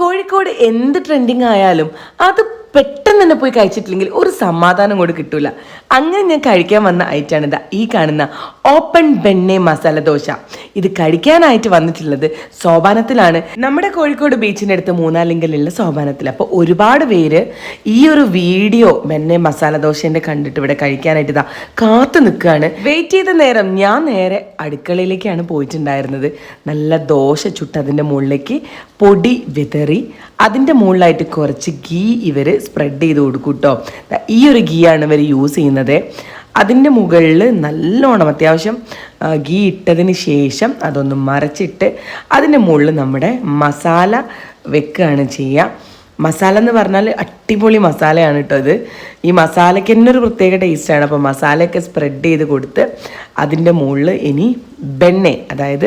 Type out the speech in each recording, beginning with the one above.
കോഴിക്കോട് എന്ത് ട്രെൻഡിങ് ആയാലും അത് പെട്ടെന്ന് തന്നെ പോയി കഴിച്ചിട്ടില്ലെങ്കിൽ ഒരു സമാധാനം കൂടി കിട്ടൂല. അങ്ങനെ ഞാൻ കഴിക്കാൻ വന്ന ഐറ്റാണ് ഇതാ ഈ കാണുന്ന ഓപ്പൺ ബെണ്ണെ മസാല ദോശ. ഇത് കഴിക്കാനായിട്ട് വന്നിട്ടുള്ളത് സോപാനത്തിലാണ്. നമ്മുടെ കോഴിക്കോട് ബീച്ചിന്റെ അടുത്ത് മൂന്നാലിങ്കലുള്ള സോപാനത്തിൽ. അപ്പോൾ ഒരുപാട് പേര് ഈ ഒരു വീഡിയോ ബെണ്ണെ മസാല ദോശേന്റെ കണ്ടിട്ട് ഇവിടെ കഴിക്കാനായിട്ട് ഇതാ കാത്തു നിൽക്കുകയാണ്. വെയിറ്റ് ചെയ്ത നേരം ഞാൻ നേരെ അടുക്കളയിലേക്കാണ് പോയിട്ടുണ്ടായിരുന്നത്. നല്ല ദോശ ചുട്ട് അതിന്റെ മുകളിലേക്ക് പൊടി വിതറി അതിന്റെ മുകളിലായിട്ട് കുറച്ച് ഗീ ഇവർ സ്പ്രെഡ് ചെയ്ത് കൊടുക്കും കേട്ടോ ഈ ഒരു ഗീ ആണ് ഇവർ യൂസ് ചെയ്യുന്നത്. അതിന്റെ മുകളിൽ നല്ലോണം അത്യാവശ്യം ഗീ ഇട്ടതിന് ശേഷം അതൊന്ന് മറച്ചിട്ട് അതിന്റെ മുകളിൽ നമ്മുടെ മസാല വെക്കുകയാണ് ചെയ്യുക മസാല എന്ന് പറഞ്ഞാൽ അടിപൊളി മസാലയാണ് കേട്ടോ ഇത്. ഈ മസാലയ്ക്ക് തന്നെ ഒരു പ്രത്യേക ടേസ്റ്റാണ് അപ്പോൾ മസാലയൊക്കെ സ്പ്രെഡ് ചെയ്ത് കൊടുത്ത് അതിന്റെ മുകളിൽ ഇനി ബെണ്ണെ അതായത്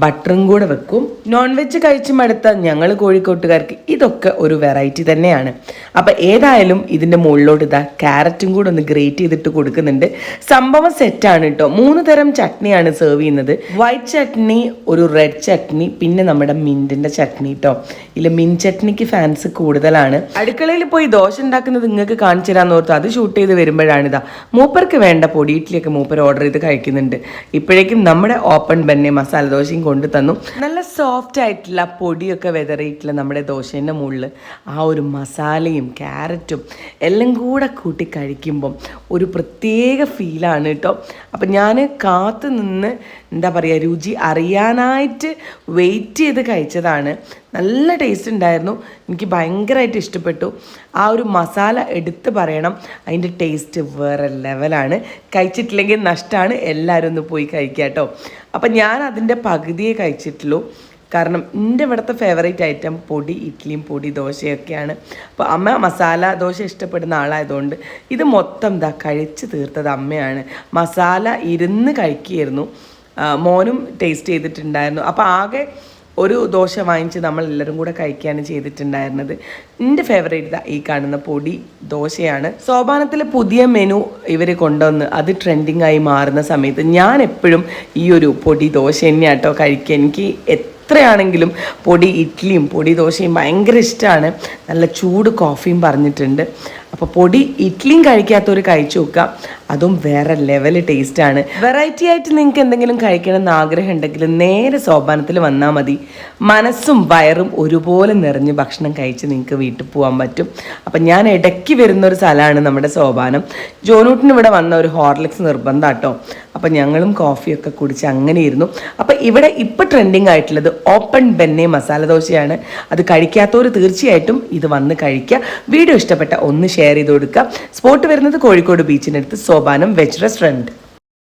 ബട്ടറും കൂടെ വെക്കും. നോൺ വെജ് കഴിച്ച് മടുത്ത ഞങ്ങൾ കോഴിക്കോട്ടുകാർക്ക് ഇതൊക്കെ ഒരു വെറൈറ്റി തന്നെയാണ്. അപ്പം ഏതായാലും ഇതിന്റെ മുകളിലോട്ട് ഇതാ ക്യാരറ്റും കൂടെ ഒന്ന് ഗ്രേറ്റ് ചെയ്തിട്ട് കൊടുക്കുന്നുണ്ട്. സംഭവം സെറ്റാണ് കേട്ടോ മൂന്ന് തരം ചട്നിയാണ് സെർവ് ചെയ്യുന്നത്. വൈറ്റ് ചട്നി ഒരു റെഡ് ചട്നി പിന്നെ നമ്മുടെ മിന്റിന്റെ ചട്നി കേട്ടോ ഇല്ല മിൻ ചട്നിക്ക് ഫാൻസ് കൂടുതലാണ്. അടുക്കളയിൽ പോയി ദോശ ഉണ്ടാക്കുന്നത് നിങ്ങൾക്ക് കാണിച്ചു തരാമെന്ന് ഓർത്ത് അത് ഷൂട്ട് ചെയ്ത് വരുമ്പോഴാണിതാ മൂപ്പർക്ക് വേണ്ട പൊടി ഇഡ്ഡലിയൊക്കെ മൂപ്പർ ഓർഡർ ചെയ്ത് കഴിക്കുന്നുണ്ട്. ഇപ്പോഴേക്കും നമ്മുടെ ഓപ്പൺ ബന്നെ മസാല ദോശയും കൊണ്ടു തന്നു. നല്ല സോഫ്റ്റ് ആയിട്ടുള്ള പൊടിയൊക്കെ വെതറിയിട്ടുള്ള നമ്മുടെ ദോശേന്റെ മുകളിൽ ആ ഒരു മസാലയും ക്യാരറ്റും എല്ലാം കൂടെ കൂട്ടി കഴിക്കുമ്പം ഒരു പ്രത്യേക ഫീലാണ് കേട്ടോ അപ്പം ഞാൻ കാത്തു നിന്ന് എന്താ പറയുക രുചി അറിയാനായിട്ട് വെയിറ്റ് ചെയ്ത് കഴിച്ചതാണ്. നല്ല ടേസ്റ്റ് ഉണ്ടായിരുന്നു. എനിക്ക് ഭയങ്കരമായിട്ട് ഇഷ്ടപ്പെട്ടു. ആ ഒരു മസാല എടുത്ത് പറയണം അതിന്റെ ടേസ്റ്റ് വേറെ ലെവലാണ് കഴിച്ചിട്ടില്ലെങ്കിൽ നഷ്ടമാണ് എല്ലാവരും ഒന്ന് പോയി കഴിക്കുക കേട്ടോ അപ്പം ഞാൻ അതിന്റെ പകുതിയെ കഴിച്ചിട്ടുള്ളൂ. കാരണം എന്റെ ഇവിടുത്തെ ഫേവറേറ്റ് ഐറ്റം പൊടി ഇഡ്ഡലിയും പൊടി ദോശയൊക്കെയാണ്. അപ്പോൾ അമ്മ മസാല ദോശ ഇഷ്ടപ്പെടുന്ന ആളായതുകൊണ്ട് ഇത് മൊത്തം ദാ കഴിച്ച് തീർത്തത് അമ്മയാണ്. മസാല ഇരുന്ന് കഴിക്കുകയായിരുന്നു. മോനും ടേസ്റ്റ് ചെയ്തിട്ടുണ്ടായിരുന്നു. അപ്പോൾ ആകെ ഒരു ദോശ വാങ്ങിച്ച് നമ്മൾ എല്ലാവരും കൂടെ കഴിക്കുകയാണ് ചെയ്തിട്ടുണ്ടായിരുന്നത്. എന്റെ ഫേവറേറ്റ് ഇതാ ഈ കാണുന്ന പൊടി ദോശയാണ്. സോപാനത്തിലെ പുതിയ മെനു ഇവർ കൊണ്ടുവന്ന് അത് ട്രെൻഡിങ് ആയി മാറുന്ന സമയത്ത് ഞാൻ എപ്പോഴും ഈ ഒരു പൊടി ദോശ തന്നെയാട്ടോ കഴിക്കുക. എനിക്ക് എത്രയാണെങ്കിലും പൊടി ഇഡ്ഡലിയും പൊടി ദോശയും ഭയങ്കര ഇഷ്ടമാണ് നല്ല ചൂട് കോഫിയും പറഞ്ഞിട്ടുണ്ട്. അപ്പോൾ പൊടി ഇഡ്ഡലിയും കഴിക്കാത്തവർ കഴിച്ചു നോക്കുക. അതും വേറെ ലെവൽ ടേസ്റ്റാണ് വെറൈറ്റി ആയിട്ട് നിങ്ങൾക്ക് എന്തെങ്കിലും കഴിക്കണം എന്ന് ആഗ്രഹം ഉണ്ടെങ്കിൽ നേരെ സോപാനത്തിൽ വന്നാൽ മതി. മനസ്സും വയറും ഒരുപോലെ നിറഞ്ഞ് ഭക്ഷണം കഴിച്ച് നിങ്ങൾക്ക് വീട്ടിൽ പോകാൻ പറ്റും. അപ്പം ഞാൻ ഇടയ്ക്ക് വരുന്ന ഒരു സ്ഥലമാണ് നമ്മുടെ സോപാനം. ജോനൂട്ടിന് ഇവിടെ വന്ന ഒരു ഹോർലിക്സ് നിർബന്ധം കേട്ടോ അപ്പം ഞങ്ങളും കോഫിയൊക്കെ കുടിച്ച് അങ്ങനെ ഇരുന്നു. അപ്പം ഇവിടെ ഇപ്പം ട്രെൻഡിങ് ആയിട്ടുള്ളത് ഓപ്പൺ ബെന്നെ മസാല ദോശയാണ്. അത് കഴിക്കാത്തവർ തീർച്ചയായിട്ടും ഇത് വന്ന് കഴിക്കുക. വീഡിയോ ഇഷ്ടപ്പെട്ട ഒന്ന് ഷെയർ ചെയ്ത് കൊടുക്കുക സ്പോട്ട് വരുന്നത് കോഴിക്കോട് ബീച്ചിനടുത്ത് സോപാനം വെജ് റെസ്റ്റോറന്റ്